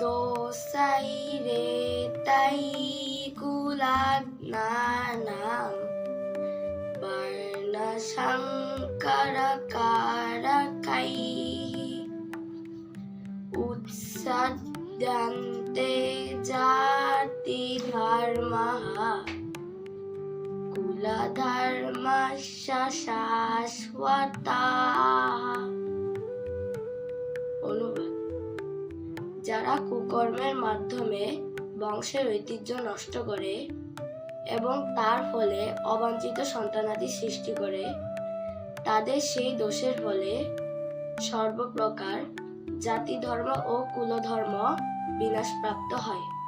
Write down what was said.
দোসাই রে তাই কুলাগ নানাম বর্ণ শঙ্কর কারকাই উৎসদ্যন্তে জাতি ধর্মः। কুলধর্মস্য শাশ্বতা যারা কুকর্মের মাধ্যমে বংশের ঐতিহ্য নষ্ট করে এবং তার ফলে অবাঞ্ছিত সন্তানাদি সৃষ্টি করে, তাদের সেই দোষের ফলে সর্বপ্রকার জাতি ধর্ম ও কুলধর্ম বিনাশপ্রাপ্ত হয়।